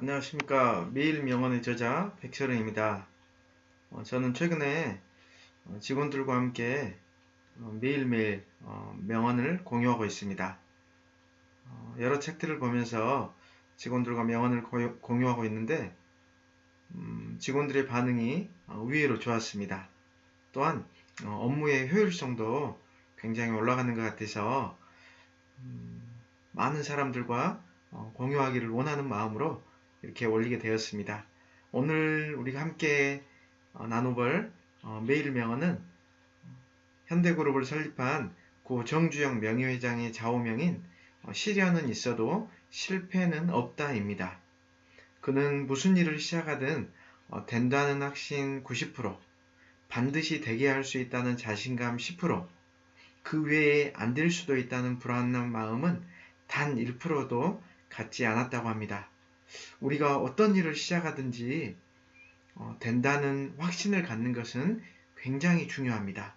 안녕하십니까. 매일 명언의 저자 백철은입니다. 어, 저는 최근에 어, 직원들과 함께 어, 매일매일 어, 명언을 공유하고 있습니다. 어, 여러 책들을 보면서 직원들과 명언을 공유하고 있는데 음, 직원들의 반응이 어, 의외로 좋았습니다. 또한 어, 업무의 효율성도 굉장히 올라가는 것 같아서 음, 많은 사람들과 어, 공유하기를 원하는 마음으로 이렇게 올리게 되었습니다. 오늘 우리가 함께 어, 나눠볼 어, 메일 명언은 현대그룹을 설립한 고 정주영 명예회장의 좌우명인 어, 시련은 있어도 실패는 없다입니다. 그는 무슨 일을 시작하든 어, 된다는 확신 90%, 반드시 되게 할 수 있다는 자신감 10%, 그 외에 안 될 수도 있다는 불안한 마음은 단 1%도 갖지 않았다고 합니다. 우리가 어떤 일을 시작하든지 어, 된다는 확신을 갖는 것은 굉장히 중요합니다.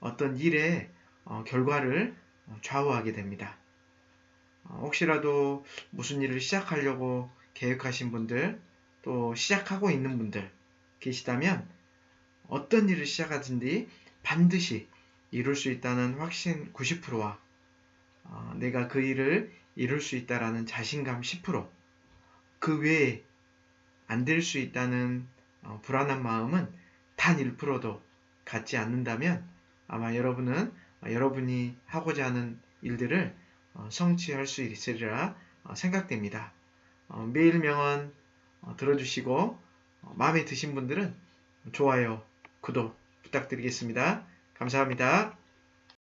어떤 일의 어, 결과를 어, 좌우하게 됩니다. 어, 혹시라도 무슨 일을 시작하려고 계획하신 분들, 또 시작하고 있는 분들 계시다면 어떤 일을 시작하든지 반드시 이룰 수 있다는 확신 90%와 어, 내가 그 일을 이룰 수 있다라는 자신감 10%, 그 외에 안 될 수 있다는 어, 불안한 마음은 단 1%도 갖지 않는다면 아마 여러분은 어, 여러분이 하고자 하는 일들을 어, 성취할 수 있으리라 어, 생각됩니다. 어, 매일 명언 어, 들어주시고 어, 마음에 드신 분들은 좋아요, 구독 부탁드리겠습니다. 감사합니다.